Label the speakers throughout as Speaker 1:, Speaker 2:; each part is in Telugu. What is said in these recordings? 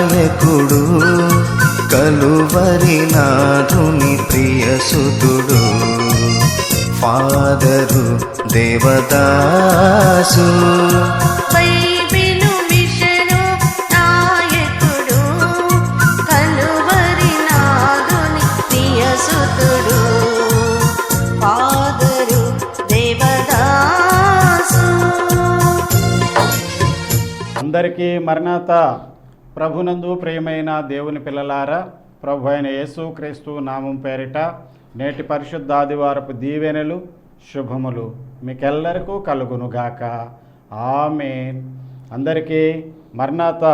Speaker 1: నాయకుడు కలువరి నాథుని ప్రియసుతుడు ఫాదరు దేవదాసు.
Speaker 2: బైబిలు మిషను నాయకుడు కలువరి నాదుని ప్రియసుతుడు ఫాదరు దేవదాసు.
Speaker 3: అందరికీ మరణాత ప్రభునందు ప్రియమైన దేవుని పిల్లలారా ప్రభు అయిన యేసు క్రీస్తు నామం పేరిట నేటి పరిశుద్ధాదివారపు దీవెనలు శుభములు మీకెల్లరికూ కలుగునుగాక. ఆమెన్. అందరికీ మర్నాత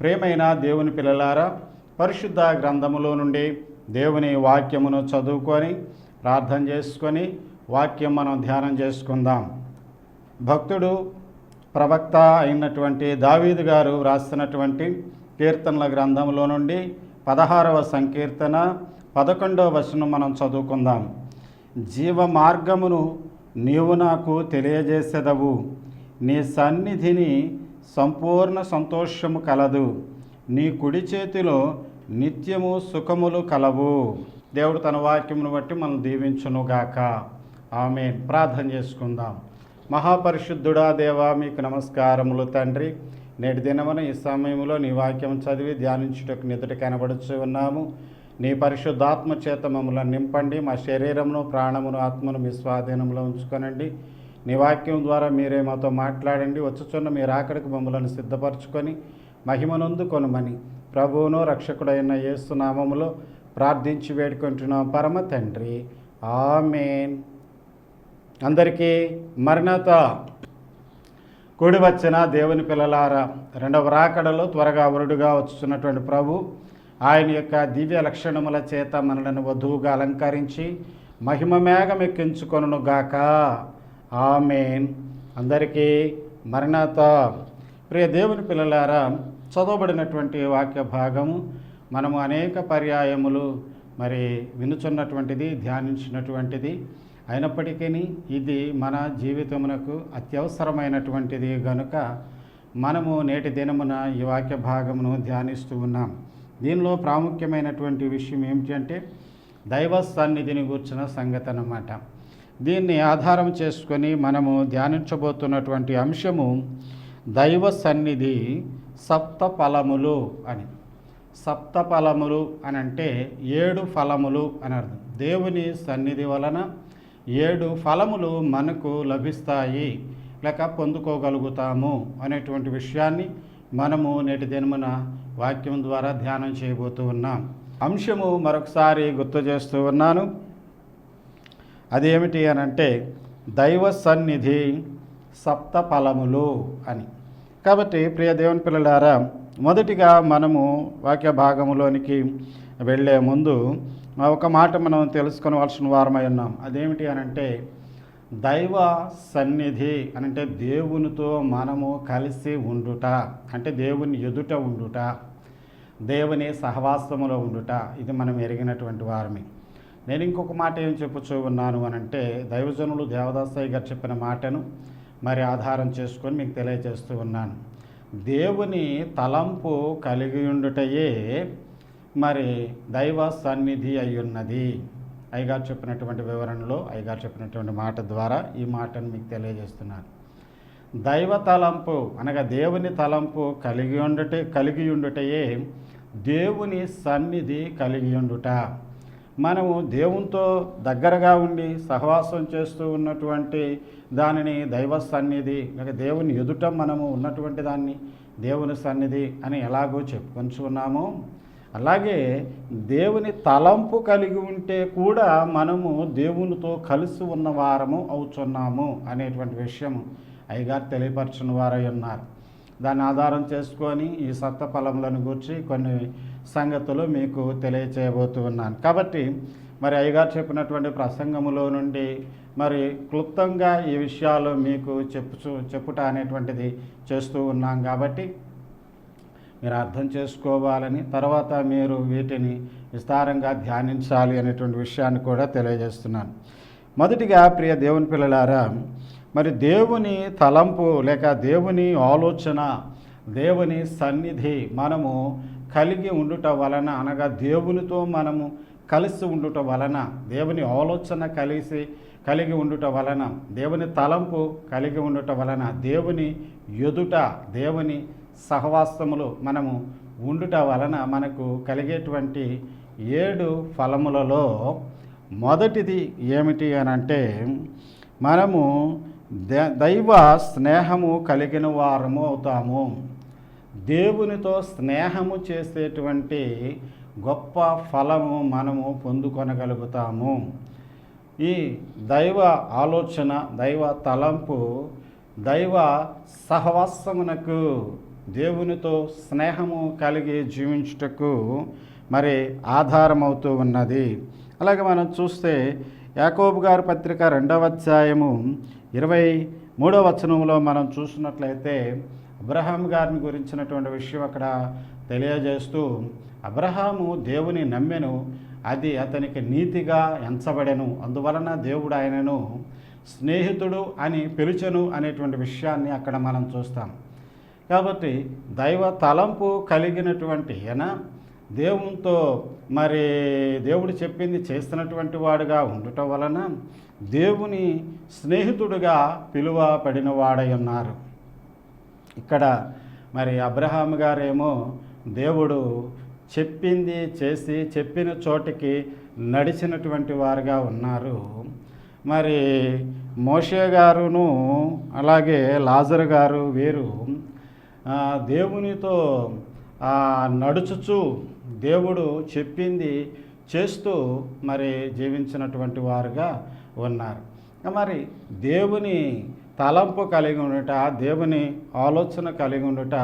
Speaker 3: ప్రియమైన దేవుని పిల్లలారా పరిశుద్ధ గ్రంథములో నుండి దేవుని వాక్యమును చదువుకొని ప్రార్థన చేసుకొని వాక్యం మనం ధ్యానం చేసుకుందాం. భక్తుడు ప్రవక్త అయినటువంటి దావీదు గారు వ్రాస్తున్నటువంటి కీర్తనల గ్రంథంలో నుండి పదహారవ సంకీర్తన పదకొండవ వచనం మనం చదువుకుందాం. జీవ మార్గమును నీవు నాకు తెలియజేసేదవు. నీ సన్నిధిని సంపూర్ణ సంతోషము కలదు. నీ కుడి చేతిలో నిత్యము సుఖములు కలవు. దేవుడు తన వాక్యమును బట్టి మనం దీవించునుగాక. ఆమె ప్రార్థన చేసుకుందాం. మహాపరిశుద్ధుడా దేవా మీకు నమస్కారములు తండ్రి. నేటి దినమున ఈ సమయంలో నీ వాక్యం చదివి ధ్యానించుటకు నిదుట కనబడుచు ఉన్నాము. నీ పరిశుద్ధాత్మ చేత మమ్మల్ని నింపండి. మా శరీరమును ప్రాణమును ఆత్మను మీ స్వాధీనంలో ఉంచుకొనండి. నీ వాక్యం ద్వారా మీరే మాతో మాట్లాడండి. వచ్చుచున్న మీరు రాకడికి మమ్మలను సిద్ధపరచుకొని మహిమనందు కొనుమని ప్రభువును రక్షకుడైన యేసు నామములో ప్రార్థించి వేడుకుంటున్నాం పరమ తండ్రి. ఆమెన్. అందరికీ మరణత. కూడి వచ్చిన దేవుని పిల్లలారా రెండవ రాకడలో త్వరగా వరుడుగా వచ్చుతున్నటువంటి ప్రభు ఆయన యొక్క దివ్య లక్షణముల చేత మనలను వధువుగా అలంకరించి మహిమ మేఘం ఎక్కించుకొనును గాక. ఆమెన్. అందరికీ మరణత. ప్రియ దేవుని పిల్లలారా చదవబడినటువంటి వాక్య భాగము మనము అనేక పర్యాయములు మరి వినుచున్నటువంటిది ధ్యానించినటువంటిది. అయినప్పటికీ ఇది మన జీవితమునకు అత్యవసరమైనటువంటిది గనుక మనము నేటి దినమున ఈ వాక్య భాగమును ధ్యానిస్తూ ఉన్నాం. దీనిలో ప్రాముఖ్యమైనటువంటి విషయం ఏమిటంటే దైవ సన్నిధిని కూర్చున్న సంగతి అన్నమాట దీన్ని ఆధారం చేసుకొని మనము ధ్యానించబోతున్నటువంటి అంశము దైవ సన్నిధి సప్త ఫలములు అని. సప్త ఫలములు అని అంటే ఏడు ఫలములు అని అర్థం దేవుని సన్నిధి వలన ఏడు ఫలములు మనకు లభిస్తాయి. లేక పొందుకోగలుగుతాము అనేటువంటి విషయాన్ని మనము నేటి దినమున వాక్యం ద్వారా ధ్యానం చేయబోతూ ఉన్నాం. అంశము మరొకసారి గుర్తు చేస్తూ ఉన్నాను. అదేమిటి అని అంటే దైవ సన్నిధి సప్త ఫలములు అని. కాబట్టి ప్రియ దేవుని పిల్లలారా మొదటిగా మనము వాక్య భాగంలోనికి వెళ్ళే ముందు ఒక మాట మనం తెలుసుకోవాల్సిన వారమై ఉన్నాం. అదేమిటి అని అంటే దైవ సన్నిధి అని అంటే దేవునితో మనము కలిసి ఉండుట అంటే దేవుని ఎదుట ఉండుట దేవుని సహవాసములో ఉండుట ఇది మనం ఎరిగినటువంటి వారమే. నేను ఇంకొక మాట ఏం చెప్పుచూ ఉన్నాను అనంటే దైవజనులు దేవదాసయ్య గారు చెప్పిన మాటను మరి ఆధారం చేసుకొని మీకు తెలియజేస్తూ ఉన్నాను. దేవుని తలంపు కలిగి ఉండుటయే మరి దైవ సన్నిధి అయ్యున్నది. అయ్యగారు చెప్పినటువంటి వివరణలో అయ్యగారు చెప్పినటువంటి మాట ద్వారా ఈ మాటను మీకు తెలియజేస్తున్నాను. దైవ తలంపు అనగా దేవుని తలంపు కలిగి ఉండుట కలిగి ఉండుటయే దేవుని సన్నిధి కలిగి ఉండుట. మనము దేవునితో దగ్గరగా ఉండి సహవాసం చేస్తూ ఉన్నటువంటి దానిని దైవ సన్నిధి లేక దేవుని ఎదుట మనము ఉన్నటువంటి దాన్ని దేవుని సన్నిధి అని ఎలాగో చెప్పుకొంచున్నాము అలాగే దేవుని తలంపు కలిగి ఉంటే కూడా మనము దేవునితో కలిసి ఉన్న వారము అవుతున్నాము అనేటువంటి విషయం అయ్యగారు తెలియపరచిన వారై ఉన్నారు. దాన్ని ఆధారం చేసుకొని ఈ సత్త ఫలములను గురించి కొన్ని సంగతులు మీకు తెలియచేయబోతూ ఉన్నాను. కాబట్టి మరి అయ్యగారు చెప్పినటువంటి ప్రసంగములో నుండి మరి క్లుప్తంగా ఈ విషయాలు మీకు చెప్పు చెప్పుట అనేటువంటిది చేస్తూ ఉన్నాం కాబట్టి మీరు అర్థం చేసుకోవాలని తర్వాత మీరు వీటిని విస్తారంగా ధ్యానించాలి అనేటువంటి విషయాన్ని కూడా తెలియజేస్తున్నాను. మొదటిగా ప్రియ దేవుని పిల్లలారా మరి దేవుని తలంపు లేక దేవుని ఆలోచన దేవుని సన్నిధి మనము కలిగి ఉండుట వలన అనగా దేవునితో మనము కలిసి ఉండుట వలన దేవుని ఆలోచన కలిసి కలిగి ఉండుట వలన దేవుని తలంపు కలిగి ఉండుట వలన దేవుని ఎదుట దేవుని సహవాసములు మనము ఉండుట వలన మనకు కలిగేటువంటి ఏడు ఫలములలో మొదటిది ఏమిటి అని అంటే మనము దైవ స్నేహము కలిగిన వారము అవుతాము. దేవునితో స్నేహము చేసేటువంటి గొప్ప ఫలము మనము పొందుకొనగలుగుతాము. ఈ దైవ ఆలోచన దైవ తలంపు దైవ సహవాసమునకు దేవునితో స్నేహము కలిగి జీవించుటకు మరి ఆధారమవుతూ ఉన్నది. అలాగే మనం చూస్తే యాకోబు గారి పత్రిక రెండవ అధ్యాయము ఇరవై మూడో వచనంలో మనం చూసినట్లయితే అబ్రహాం గారిని గురించినటువంటి విషయం అక్కడ తెలియజేస్తూ అబ్రహాము దేవుని నమ్మెను అది అతనికి నీతిగా ఎంచబడెను. అందువలన దేవుడు ఆయనను స్నేహితుడు అని పిలుచెను అనేటువంటి విషయాన్ని అక్కడ మనం చూస్తాం. కాబట్టి దైవ తలంపు కలిగినటువంటి ఈయన దేవునితో మరి దేవుడు చెప్పింది చేస్తున్నటువంటి వాడుగా ఉండటం వలన దేవుని స్నేహితుడుగా పిలువబడిన వాడై ఉన్నారు ఇక్కడ మరి అబ్రహాం గారేమో దేవుడు చెప్పింది చేసి చెప్పిన చోటికి నడిచినటువంటి వారుగా ఉన్నారు. మరి మోషే గారును అలాగే లాజర్ గారు వీరు దేవునితో నడుచుచు దేవుడు చెప్పింది చేస్తూ మరి జీవించినటువంటి వారుగా ఉన్నారు. మరి దేవుని తలంపు కలిగి ఉండుట దేవుని ఆలోచన కలిగి ఉండుట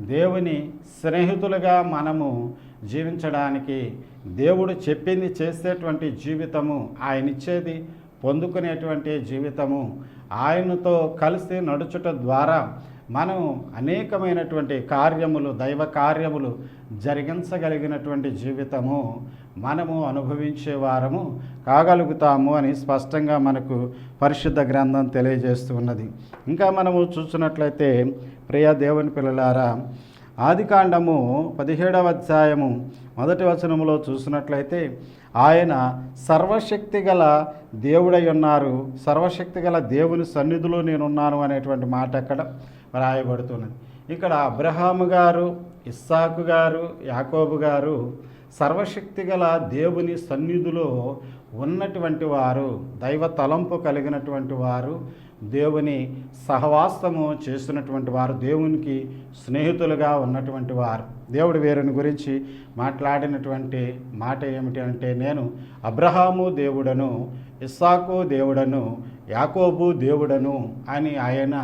Speaker 3: దేవుని స్నేహితులుగా మనము జీవించడానికి దేవుడు చెప్పింది చేసేటువంటి జీవితము ఆయన ఇచ్చేది పొందుకునేటువంటి జీవితము ఆయనతో కలిసి నడుచుట ద్వారా మనం అనేకమైనటువంటి కార్యములు దైవ కార్యములు జరిగించగలిగినటువంటి జీవితము మనము అనుభవించే వారము కాగలుగుతాము అని స్పష్టంగా మనకు పరిశుద్ధ గ్రంథం తెలియజేస్తూ ఉన్నది. ఇంకా మనము చూసినట్లయితే ప్రియ దేవుని పిల్లలారా ఆదికాండము పదిహేడవ అధ్యాయము మొదటి వచనములో చూసినట్లయితే ఆయన సర్వశక్తి గల దేవుడై ఉన్నారు. సర్వశక్తి గల దేవుని సన్నిధిలో నేనున్నాను అనేటువంటి మాట అక్కడ రాయబడుతున్నది. ఇక్కడ అబ్రహాము గారు ఇస్సాకు గారు యాకోబు గారు సర్వశక్తి గల దేవుని సన్నిధిలో ఉన్నటువంటి వారు దైవ తలంపు కలిగినటువంటి వారు దేవుని సహవాసము చేస్తున్నటువంటి వారు దేవునికి స్నేహితులుగా ఉన్నటువంటి వారు. దేవుడు వేరుని గురించి మాట్లాడినటువంటి మాట ఏమిటి అంటే నేను అబ్రహాము దేవుడను ఇస్సాకు దేవుడను యాకోబు దేవుడను అని ఆయన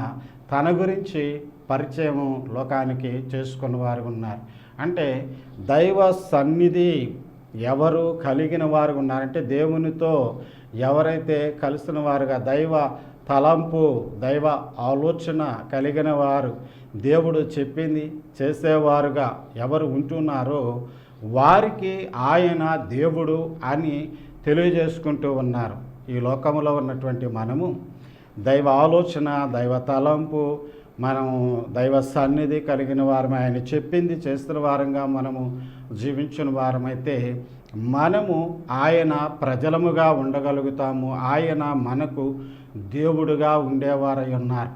Speaker 3: తన గురించి పరిచయం లోకానికి చేసుకున్న వారు ఉన్నారు. అంటే దైవ సన్నిధి ఎవరు కలిగిన వారు ఉన్నారంటే దేవునితో ఎవరైతే కలిసిన వారుగా దైవ తలంపు దైవ ఆలోచన కలిగిన వారు దేవుడు చెప్పింది చేసేవారుగా ఎవరు ఉంటున్నారో వారికి ఆయన దేవుడు అని తెలియజేసుకుంటూ ఉన్నారు. ఈ లోకంలో ఉన్నటువంటి మనము దైవ ఆలోచన దైవ తలంపు మనం దైవ సన్నిధి కలిగిన వారం ఆయన చెప్పింది చేస్తున్న వారంగా మనము జీవించిన వారమైతే మనము ఆయన ప్రజలముగా ఉండగలుగుతాము. ఆయన మనకు దేవుడుగా ఉండేవారై ఉన్నారు.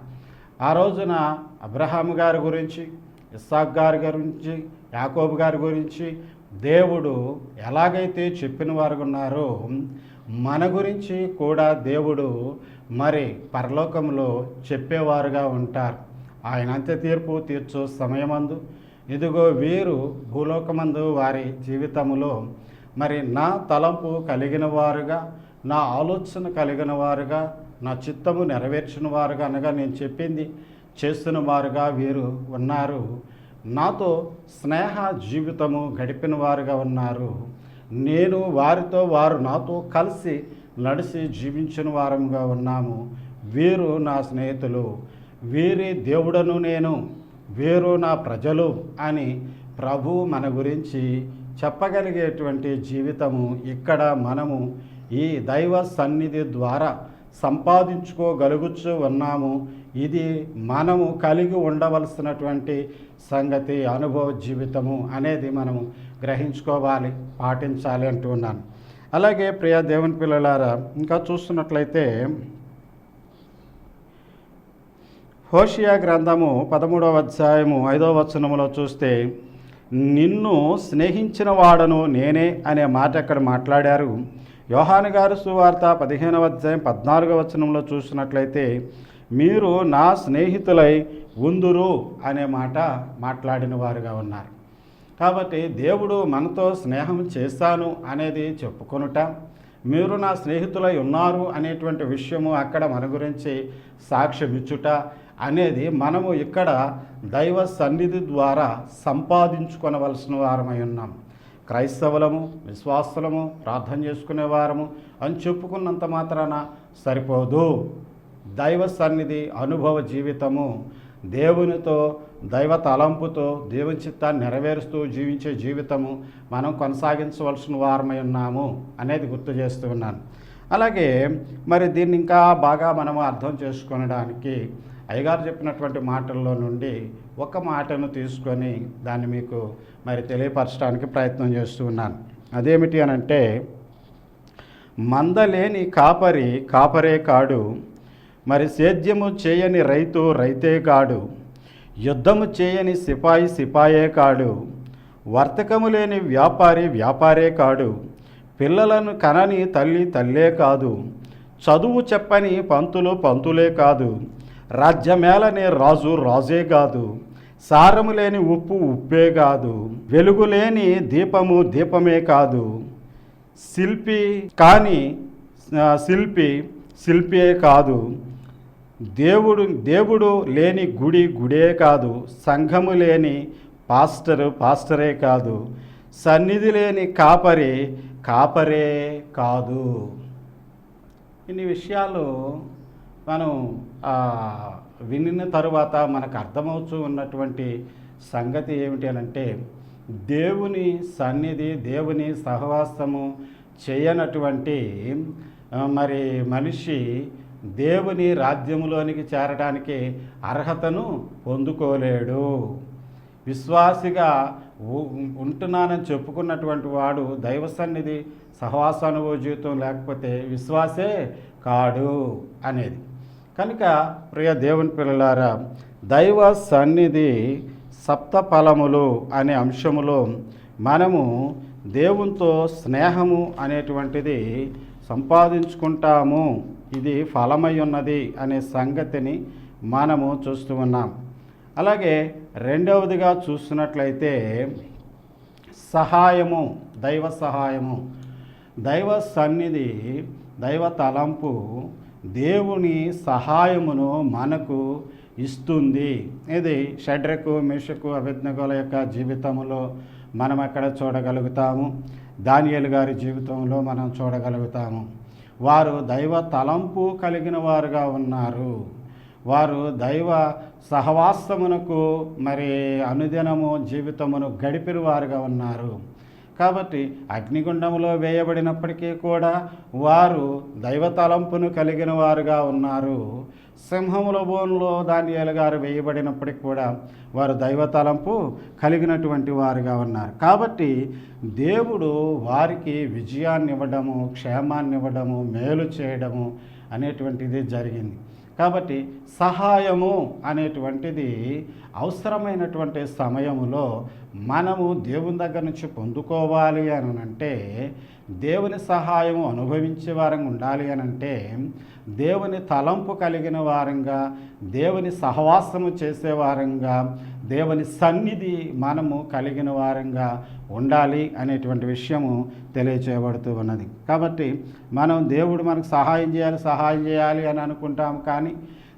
Speaker 3: ఆ రోజున అబ్రహాం గారి గురించి ఇస్సాక్ గారి గురించి యాకోబు గారి గురించి దేవుడు ఎలాగైతే చెప్పిన వారు ఉన్నారో మన గురించి కూడా దేవుడు మరి పరలోకంలో చెప్పేవారుగా ఉంటారు. ఆయన అంత్య తీర్పు తీర్చు సమయమందు. ఇదిగో వీరు భూలోకమందు వారి జీవితములో మరి నా తలంపు కలిగిన వారుగా నా ఆలోచన కలిగిన వారుగా నా చిత్తము నెరవేర్చిన వారుగా అనగా నేను చెప్పింది చేస్తున్న వారుగా వీరు ఉన్నారు. నాతో స్నేహ జీవితము గడిపిన వారుగా ఉన్నారు. నేను వారితో వారు నాతో కలిసి నడిచి జీవించిన వారంగా ఉన్నాము. వీరు నా స్నేహితులు. వీరి దేవుడను నేను. వీరు నా ప్రజలు అని ప్రభు మన గురించి చెప్పగలిగేటువంటి జీవితము ఇక్కడ మనము ఈ దైవ సన్నిధి ద్వారా సంపాదించుకోగలుగుచు ఉన్నాము. ఇది మనము కలిగి ఉండవలసినటువంటి సంగతి అనుభవ జీవితము అనేది మనము గ్రహించుకోవాలి పాటించాలి అంటూ ఉన్నాను. అలాగే ప్రియ దేవుని పిల్లలారా ఇంకా చూస్తున్నట్లయితే హోషియా గ్రంథము పదమూడవ అధ్యాయము ఐదవ వచనములో చూస్తే నిన్ను స్నేహించిన వాడను నేనే అనే మాట అక్కడ మాట్లాడారు. యోహాను గారు సువార్త పదిహేనవ అధ్యాయం పద్నాలుగవ వచనంలో చూసినట్లయితే మీరు నా స్నేహితులై ఉందురు అనే మాట మాట్లాడిన వారుగా ఉన్నారు. కాబట్టి దేవుడు మనతో స్నేహం చేస్తాను అనేది చెప్పుకొనుట మీరు నా స్నేహితులై ఉన్నారు అనేటువంటి విషయము అక్కడ మన గురించి సాక్ష్యమిచ్చుట అనేది మనము ఇక్కడ దైవ సన్నిధి ద్వారా సంపాదించుకొనవలసిన వారమై ఉన్నాం. క్రైస్తవులము విశ్వాసులము ప్రార్థన చేసుకునే వారము అని చెప్పుకున్నంత మాత్రాన సరిపోదు. దైవ సన్నిధి అనుభవ జీవితము దేవునితో దైవ తలంపుతో దేవుని చిత్తాన్ని నెరవేరుస్తూ జీవించే జీవితము మనం కొనసాగించవలసిన వారమై ఉన్నాము అనేది గుర్తు చేస్తూ ఉన్నాను. అలాగే మరి దీన్ని ఇంకా బాగా మనము అర్థం చేసుకొనడానికి అయ్యగారు చెప్పినటువంటి మాటల్లో నుండి ఒక మాటను తీసుకొని దాన్ని మీకు మరి తెలియపరచడానికి ప్రయత్నం చేస్తూ ఉన్నాను. అదేమిటి అని అంటే మందలేని కాపరి కాపరే కాడు మరి సేద్యము చేయని రైతు రైతే కాడు యుద్ధము చేయని సిపాయి సిపాయే కాడు వర్తకము లేని వ్యాపారి వ్యాపారే కాడు పిల్లలను కనని తల్లి తల్లే కాదు చదువు చెప్పని పంతులు పంతులే కాదు రాజ్యమేళనే రాజు రాజే కాదు సారము లేని ఉప్పు ఉప్పే కాదు వెలుగు లేని దీపము దీపమే కాదు. శిల్పి కానీ శిల్పి శిల్పియే కాదు దేవుడు దేవుడు లేని గుడి గుడే కాదు సంఘము లేని పాస్టరు పాస్టరే కాదు సన్నిధి లేని కాపరి కాపరే కాదు. ఇన్ని విషయాలు మనం వినిన తరువాత మనకు అర్థమవుతూ ఉన్నటువంటి సంగతి ఏమిటి అని అంటే దేవుని సన్నిధి దేవుని సహవాసము చేయనటువంటి మరి మనిషి దేవుని రాజ్యములోనికి చేరడానికి అర్హతను పొందుకోలేడు. విశ్వాసిగా ఉంటున్నానని చెప్పుకున్నటువంటి వాడు దైవ సన్నిధి సహవాసానుభవ జీవితం లేకపోతే విశ్వాసే కాడు అనేది. కనుక ప్రియ దేవుని పిల్లలారా దైవ సన్నిధి సప్త ఫలములు అనే అంశములో మనము దేవునితో స్నేహము అనేటువంటిది సంపాదించుకుంటాము. ఇది ఫలమై ఉన్నది అనే సంగతిని మనము చూస్తూ ఉన్నాం. అలాగే రెండవదిగా చూస్తున్నట్లయితే సహాయము దైవ సహాయము. దైవ సన్నిధి దైవ తలంపు దేవుని సహాయమును మనకు ఇస్తుంది. ఇది షడ్రకు మిషకు అభిజ్ఞకుల యొక్క జీవితంలో మనం ఎక్కడ చూడగలుగుతాము? దానియలు గారి జీవితంలో మనం చూడగలుగుతాము. వారు దైవ తలంపు కలిగిన వారుగా ఉన్నారు. వారు దైవ సహవాసమునకు మరి అనుదినము జీవితమును గడిపిన వారుగా ఉన్నారు. కాబట్టి అగ్నిగుండంలో వేయబడినప్పటికీ కూడా వారు దైవ తలంపును కలిగిన వారుగా ఉన్నారు. సింహముల బోన్లో దానియాల గారు వేయబడినప్పటికి కూడా వారు దైవ తలంపు కలిగినటువంటి వారుగా ఉన్నారు. కాబట్టి దేవుడు వారికి విజయాన్ని ఇవ్వడము క్షేమాన్ని ఇవ్వడము మేలు చేయడము అనేటువంటిది జరిగింది. కాబట్టి సహాయము అనేటువంటిది అవసరమైనటువంటి సమయములో మనము దేవుని దగ్గర నుంచి పొందుకోవాలి అని అంటే దేవుని సహాయం అనుభవించే వారంగా ఉండాలి అని అంటే దేవుని తలంపు కలిగిన వారంగా దేవుని సహవాసము చేసే వారంగా దేవుని సన్నిధి మనము కలిగిన వారంగా ఉండాలి అనేటువంటి విషయము తెలియచేయబడుతూ ఉన్నది. కాబట్టి మనం దేవుడు మనకు సహాయం చేయాలి సహాయం చేయాలి అని అనుకుంటాం కానీ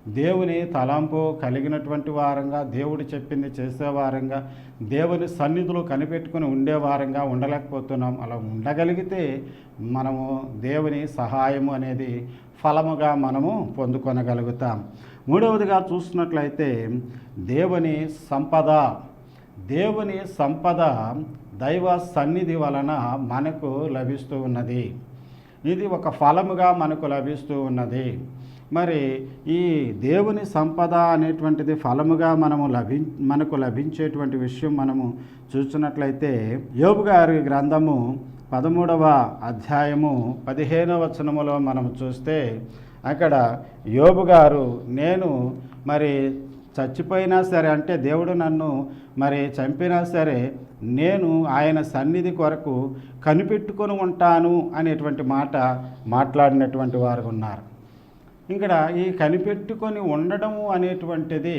Speaker 3: దేవుని తలంపు కలిగినటువంటి వారంగా దేవుడు చెప్పింది చేసేవారంగా దేవుని సన్నిధిలో కనిపెట్టుకుని ఉండేవారంగా ఉండలేకపోతున్నాం. అలా ఉండగలిగితే మనము దేవుని సహాయము అనేది ఫలముగా మనము పొందుకొనగలుగుతాం. మూడవదిగా చూసినట్లయితే దేవుని సంపద. దేవుని సంపద దైవ సన్నిధి వలన మనకు లభిస్తూ ఉన్నది. ఇది ఒక ఫలముగా మనకు లభిస్తూ ఉన్నది. మరి ఈ దేవుని సంపద అనేటువంటిది ఫలముగా మనము లభి మనకు లభించేటువంటి విషయం మనము చూసినట్లయితే యోబు గారి గ్రంథము పదమూడవ అధ్యాయము పదిహేనవ వచనములో మనం చూస్తే అక్కడ యోబు గారు నేను మరి చచ్చిపోయినా సరే అంటే దేవుడు నన్ను మరి చంపినా సరే నేను ఆయన సన్నిధి కొరకు కనిపెట్టుకొని ఉంటాను అనేటువంటి మాట మాట్లాడినటువంటి వారు ఉన్నారు. ఇక్కడ ఈ కనిపెట్టుకొని ఉండడము అనేటువంటిది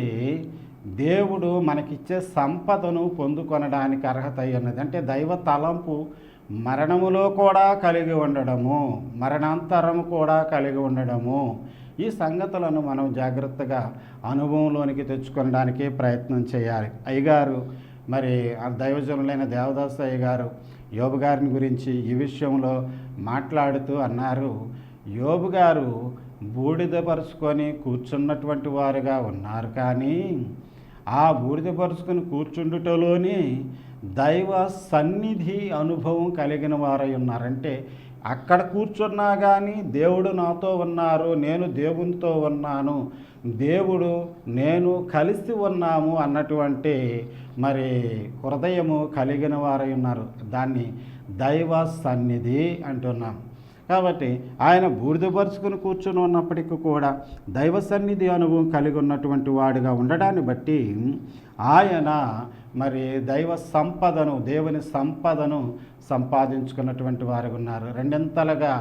Speaker 3: దేవుడు మనకిచ్చే సంపదను పొందుకొనడానికి అర్హత అయ్యున్నది. అంటే దైవ తలంపు మరణములో కూడా కలిగి ఉండడము మరణాంతరము కూడా కలిగి ఉండడము. ఈ సంగతులను మనం జాగ్రత్తగా అనుభవంలోనికి తెచ్చుకోవడానికి ప్రయత్నం చేయాలి. అయ్యగారు మరి ఆ దైవజనులైన దేవదాసయ్య గారు యోబు గారిని గురించి ఈ విషయంలో మాట్లాడుతూ అన్నారు. యోబు గారు బూడిదపరుచుకొని కూర్చున్నటువంటి వారుగా ఉన్నారు కానీ ఆ బూడిదపరుచుకొని కూర్చుండుటలోని దైవ సన్నిధి అనుభవం కలిగిన వారై ఉన్నారంటే అక్కడ కూర్చున్నా కానీ దేవుడు నాతో ఉన్నారు నేను దేవునితో ఉన్నాను దేవుడు నేను కలిసి ఉన్నాము అన్నటువంటి మరి హృదయము కలిగిన వారై ఉన్నారు. దాన్ని దైవ సన్నిధి అంటున్నాం. కాబట్టి ఆయన బూడిదపరుచుకుని కూర్చుని ఉన్నప్పటికీ కూడా దైవ సన్నిధి అనుభవం కలిగి ఉన్నటువంటి వాడుగా ఉండడాన్ని బట్టి ఆయన మరి దైవ సంపదను దేవుని సంపదను సంపాదించుకున్నటువంటి వారు ఉన్నారు. రెండింతలుగా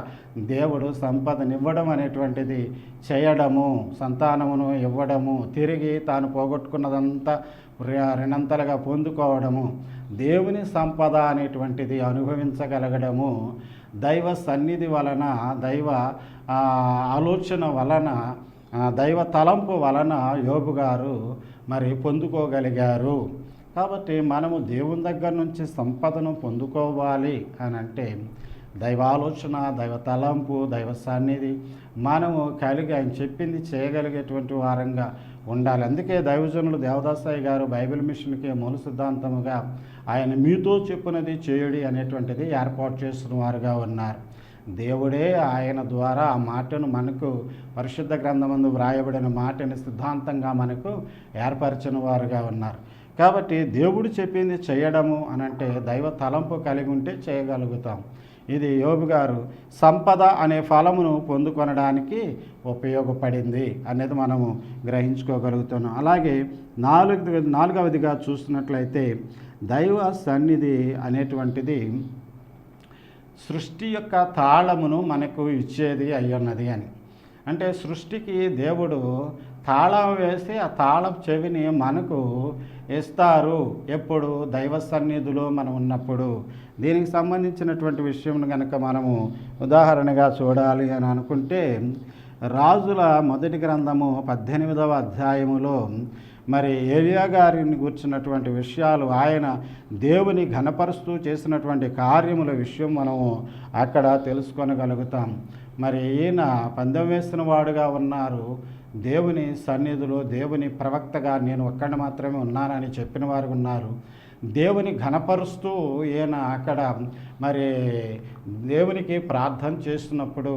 Speaker 3: దేవుడు సంపదనివ్వడం అనేటువంటిది చేయడము సంతానమును ఇవ్వడము తిరిగి తాను పోగొట్టుకున్నదంతా రెండంతలుగా పొందుకోవడము దేవుని సంపద అనేటువంటిది అనుభవించగలగడము దైవ సన్నిధి వలన దైవ ఆలోచన వలన దైవ తలంపు వలన యోబు గారు మరి పొందుకోగలిగారు. కాబట్టి మనము దేవుని దగ్గర నుంచి సంపదను పొందుకోవాలి అని అంటే దైవ ఆలోచన దైవ తలంపు దైవ సన్నిధి మనము కలిగి ఆయన చెప్పింది చేయగలిగేటువంటి వారంగా ఉండాలి. అందుకే దైవజనులు దేవదాసాయి గారు బైబిల్ మిషన్కి మూల సిద్ధాంతముగా ఆయన మీతో చెప్పినది చేయుడి అనేటువంటిది ఏర్పాటు చేసిన వారుగా ఉన్నారు. దేవుడే ఆయన ద్వారా ఆ మాటను మనకు పరిశుద్ధ గ్రంథమందు వ్రాయబడిన మాటని సిద్ధాంతంగా మనకు ఏర్పరిచిన వారుగా ఉన్నారు. కాబట్టి దేవుడు చెప్పింది చేయడము అని అంటే దైవ తలంపు కలిగి ఉంటే చేయగలుగుతాం. ఇది యోబు గారు సంపద అనే ఫలమును పొందుకొనడానికి ఉపయోగపడింది అనేది మనము గ్రహించుకోగలుగుతున్నాం. అలాగే నాలుగు నాలుగవదిగా చూస్తున్నట్లయితే దైవ సన్నిధి అనేటువంటిది సృష్టి యొక్క తాళమును మనకు ఇచ్చేది అయ్యున్నది అని. అంటే సృష్టికి దేవుడు తాళం వేసి ఆ తాళం చెవిని మనకు ఇస్తారు. ఎప్పుడు? దైవ సన్నిధిలో మనం ఉన్నప్పుడు. దీనికి సంబంధించినటువంటి విషయం కనుక మనము ఉదాహరణగా చూడాలి అని అనుకుంటే రాజుల మొదటి గ్రంథము పద్దెనిమిదవ అధ్యాయములో మరి ఏలియా గారిని కూర్చున్నటువంటి విషయాలు ఆయన దేవుని ఘనపరుస్తూ చేసినటువంటి కార్యముల విషయం మనము అక్కడ తెలుసుకొనగలుగుతాం. మరి ఈయన పందెం వేసిన వాడుగా ఉన్నారు. దేవుని సన్నిధిలో దేవుని ప్రవక్తగా నేను ఒక్కడ మాత్రమే ఉన్నానని చెప్పిన వారు ఉన్నారు. దేవుని ఘనపరుస్తూ ఈయన అక్కడ మరి దేవునికి ప్రార్థన చేస్తున్నప్పుడు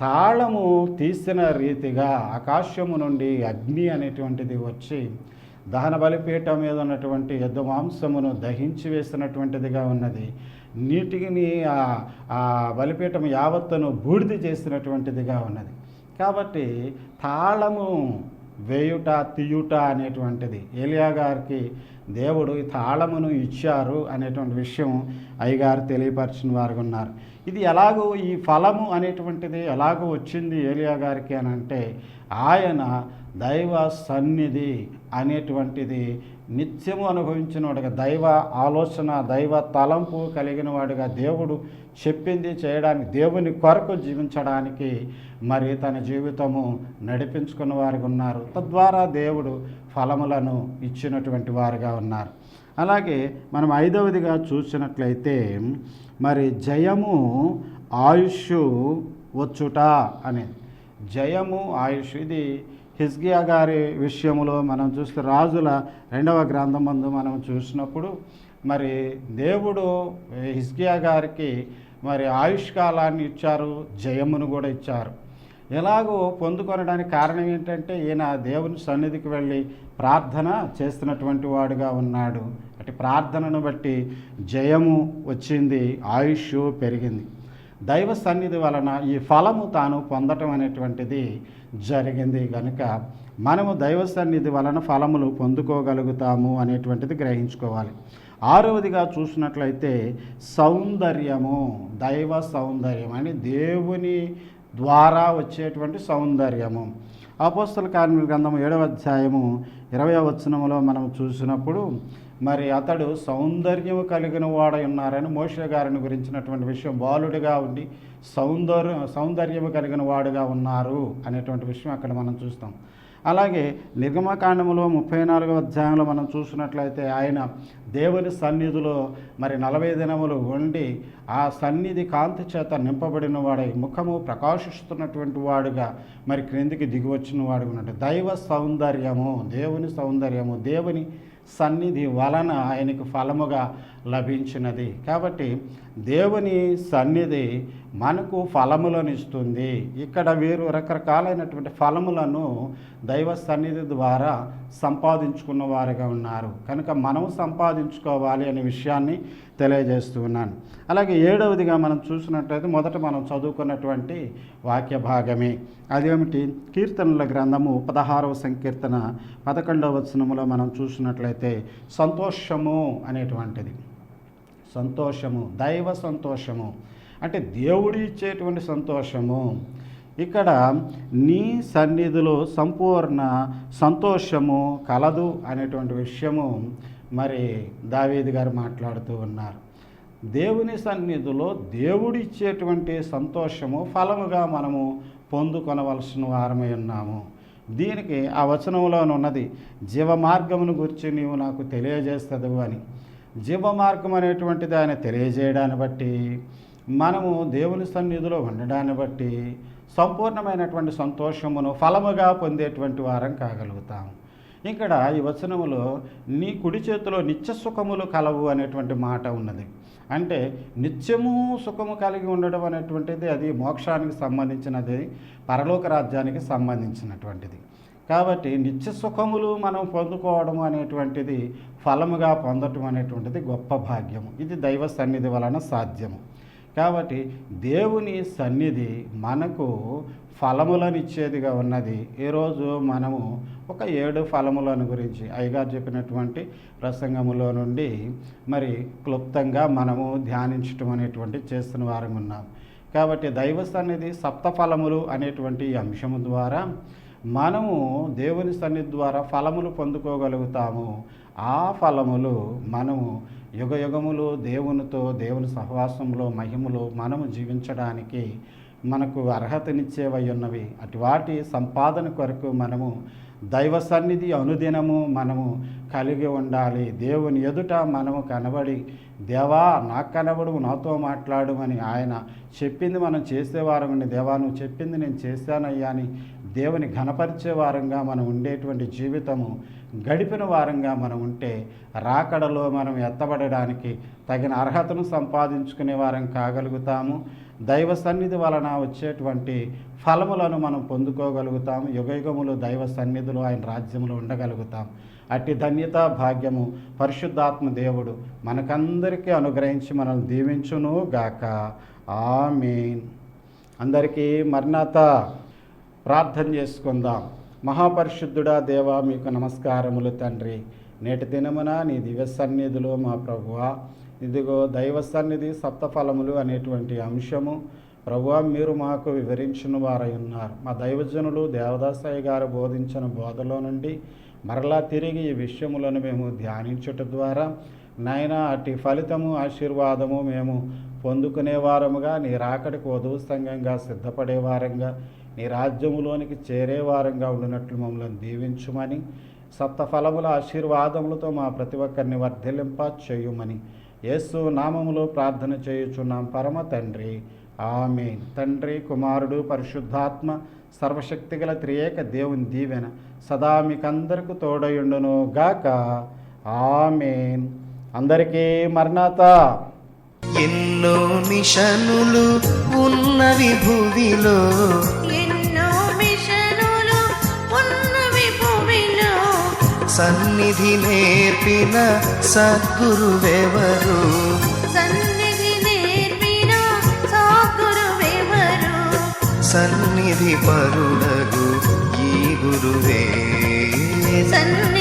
Speaker 3: తాళము తీసిన రీతిగా ఆకాశము నుండి అగ్ని అనేటువంటిది వచ్చి దహన బలిపీఠం మీద ఉన్నటువంటి యుద్ధ మాంసమును దహించి వేసినటువంటిదిగా ఉన్నది. నీటిని ఆ బలిపీఠం యావత్తును బూడిద చేసినటువంటిదిగా ఉన్నది. కాబట్టి తాళము వేయుట తీయుట అనేటువంటిది. ఏలియా గారికి దేవుడు ఈ తాళమును ఇచ్చారు అనేటువంటి విషయం అయ్యగారు తెలియపరిచిన వారు ఉన్నారు. ఇది ఎలాగో ఈ ఫలము అనేటువంటిది ఎలాగో వచ్చింది ఏలియా గారికి అని అంటే ఆయన దైవ సన్నిధి అనేటువంటిది నిత్యము అనుభవించిన వాడుగా దైవ ఆలోచన దైవ తలంపు కలిగిన వాడుగా దేవుడు చెప్పింది చేయడానికి దేవుని కొరకు జీవించడానికి మరి తన జీవితము నడిపించుకున్న వారుగా ఉన్నారు. తద్వారా దేవుడు ఫలములను ఇచ్చినటువంటి వారుగా ఉన్నారు. అలాగే మనం ఐదవదిగా చూసినట్లయితే మరి జయము ఆయుష్ వచ్చుట అనేది. జయము ఆయుష్ ఇది హిజ్గియా గారి విషయంలో మనం చూస్తే రాజుల రెండవ గ్రంథం ముందు మనం చూసినప్పుడు మరి దేవుడు హిజ్కియా గారికి మరి ఆయుష్కాలాన్ని ఇచ్చారు జయమును కూడా ఇచ్చారు. ఎలాగో పొందుకొనడానికి కారణం ఏంటంటే ఈయన దేవుని సన్నిధికి వెళ్ళి ప్రార్థన చేస్తున్నటువంటి వాడుగా ఉన్నాడు. అటు ప్రార్థనను బట్టి జయము వచ్చింది ఆయుష్ పెరిగింది. దైవ సన్నిధి వలన ఈ ఫలము తాను పొందటం అనేటువంటిది జరిగింది కనుక మనము దైవ సన్నిధి వలన ఫలములు పొందుకోగలుగుతాము అనేటువంటిది గ్రహించుకోవాలి. ఆరవదిగా చూసినట్లయితే సౌందర్యము దైవ సౌందర్యం అని దేవుని ద్వారా వచ్చేటువంటి సౌందర్యము. అపోస్తల కార్మిక గ్రంథం ఏడవ అధ్యాయము ఇరవై వచనములో మనం చూసినప్పుడు మరి అతడు సౌందర్యము కలిగిన వాడై ఉన్నారని మోషే గారిని గురించినటువంటి విషయం బాలుడిగా ఉండి సౌందర్య సౌందర్యము కలిగిన వాడుగా ఉన్నారు అనేటువంటి విషయం అక్కడ మనం చూస్తాం. అలాగే నిర్గమకాండములో ముప్పై నాలుగవ అధ్యాయంలో మనం చూసినట్లయితే ఆయన దేవుని సన్నిధిలో మరి నలభై దినములు ఉండి ఆ సన్నిధి కాంతి చేత నింపబడిన వాడై ముఖము ప్రకాశిస్తున్నటువంటి వాడుగా మరి క్రిందికి దిగివచ్చిన వాడు ఉన్నట్టు దైవ సౌందర్యము దేవుని సౌందర్యము దేవుని సన్నిధి వలన ఆయనకు ఫలముగా లభించినది. కాబట్టి దేవుని సన్నిధి మనకు ఫలములను ఇస్తుంది ఇక్కడ వీరు రకరకాలైనటువంటి ఫలములను దైవ సన్నిధి ద్వారా సంపాదించుకున్న వారుగా ఉన్నారు. కనుక మనం సంపాదించుకోవాలి అనే విషయాన్ని తెలియజేస్తూ ఉన్నాను. అలాగే ఏడవదిగా మనం చూసినట్లయితే మొదట మనం చదువుకున్నటువంటి వాక్య భాగమే. అదేమిటి? కీర్తనల గ్రంథము పదహారవ సంకీర్తన పదకొండవ వచనములో మనం చూసినట్లయితే సంతోషము అనేటువంటిది. సంతోషము దైవ సంతోషము. అంటే దేవుడు ఇచ్చేటువంటి సంతోషము. ఇక్కడ నీ సన్నిధిలో సంపూర్ణ సంతోషము కలదు అనేటువంటి విషయము మరి దావీది గారు మాట్లాడుతూ ఉన్నారు. దేవుని సన్నిధిలో దేవుడు ఇచ్చేటువంటి సంతోషము ఫలముగా మనము పొందుకొనవలసిన వారమై ఉన్నాము. దీనికి ఆ వచనంలోనున్నది జీవ మార్గమును గురించి నీవు నాకు తెలియజేస్తదు అని. జీవ మార్గం అనేటువంటిది ఆయన తెలియజేయడాన్ని బట్టి మనము దేవుని సన్నిధిలో ఉండడాన్ని బట్టి సంపూర్ణమైనటువంటి సంతోషమును ఫలముగా పొందేటువంటి వారం కాగలుగుతాము ఇక్కడ ఈ వచనములో నీ కుడి చేతిలో నిత్య సుఖములు కలవు అనేటువంటి మాట ఉన్నది. అంటే నిత్యము సుఖము కలిగి ఉండడం అనేటువంటిది అది మోక్షానికి సంబంధించినది పరలోక రాజ్యానికి సంబంధించినటువంటిది. కాబట్టి నిత్య సుఖములు మనం పొందుకోవడం అనేటువంటిది ఫలముగా పొందటం అనేటువంటిది గొప్ప భాగ్యము. ఇది దైవ సన్నిధి వలన సాధ్యము. కాబట్టి దేవుని సన్నిధి మనకు ఫలములనిచ్చేదిగా ఉన్నది. ఈరోజు మనము ఒక ఏడు ఫలములను గురించి అయ్యగారు చెప్పినటువంటి ప్రసంగములో నుండి మరి క్లుప్తంగా మనము ధ్యానించటం అనేటువంటి చేస్తున్న వారం ఉన్నాం కాబట్టి దైవ సన్నిధి సప్త ఫలములు అనేటువంటి అంశము ద్వారా మనము దేవుని సన్ని ద్వారా ఫలములు పొందుకోగలుగుతాము. ఆ ఫలములు మనము యుగ యుగములు దేవునితో దేవుని సహవాసంలో మహిమలో మనము జీవించడానికి మనకు అర్హతనిచ్చేవై ఉన్నవి. అటు వాటి సంపాదన కొరకు మనము దైవ సన్నిధి అనుదినము మనము కలిగి ఉండాలి. దేవుని ఎదుట మనము కనబడి దేవా నాకు కనబడు నాతో మాట్లాడమని ఆయన చెప్పింది మనం చేసేవారమని దేవా నువ్వు చెప్పింది నేను చేశానయ్యా అని దేవుని ఘనపరిచే వారంగా మనం ఉండేటువంటి జీవితము గడిపిన వారంగా మనం ఉంటే రాకడలో మనం ఎత్తబడడానికి తగిన అర్హతను సంపాదించుకునే వారం కాగలుగుతాము. దైవ సన్నిధి వలన వచ్చేటువంటి ఫలములను మనం పొందుకోగలుగుతాం. యుగయుగములు దైవ సన్నిధిలో ఆయన రాజ్యంలో ఉండగలుగుతాం. అట్టి ధన్యత భాగ్యము పరిశుద్ధాత్మ దేవుడు మనకందరికీ అనుగ్రహించి మనల్ని దీవించును గాక. ఆమెన్. అందరికీ మర్నాత ప్రార్థన చేసుకుందాం. మహాపరిశుద్ధుడా దేవా మీకు నమస్కారములు తండ్రి. నేటి దినమున నీ దివ్య సన్నిధిలో మా ప్రభువా ఇదిగో దైవ సన్నిధి సప్తఫలములు అనేటువంటి అంశము. ప్రభువా మీరు మాకు వివరించిన వారై ఉన్నారు. మా దైవజనులు దేవదాసయ్య గారు బోధించిన బోధలో నుండి మరలా తిరిగి ఈ విషయములను మేము ధ్యానించుట ద్వారా నాయన అటు ఫలితము ఆశీర్వాదము మేము పొందుకునే వారముగా నీ రాకడికి వధువు సంఘంగా సిద్ధపడే వారంగా నీ రాజ్యములోనికి చేరేవారంగా ఉండినట్లు మమ్మల్ని దీవించుమని సప్త ఫలముల ఆశీర్వాదములతో మా ప్రతి ఒక్కరిని వర్ధిలింప చేయుమని యేసు నామములో ప్రార్థన చేయుచున్నాం. పరమ తండ్రి. ఆమె తండ్రి కుమారుడు పరిశుద్ధాత్మ సర్వశక్తిగల త్రియేక దేవుని దీవెన సదా మీకందరికి తోడయుండును గాక. ఆమెన్. అందరికీ మర్నాత
Speaker 2: ఎన్నో మిషనులు ఉన్నవి భూమిలో
Speaker 1: సన్నిధి నేర్పిన సద్గురువెవరు?
Speaker 2: సన్నిధి నేర్పిన సాగురువెవరు
Speaker 1: సన్నిధి పరుడగు ఈ గురువే.
Speaker 2: సన్నిధి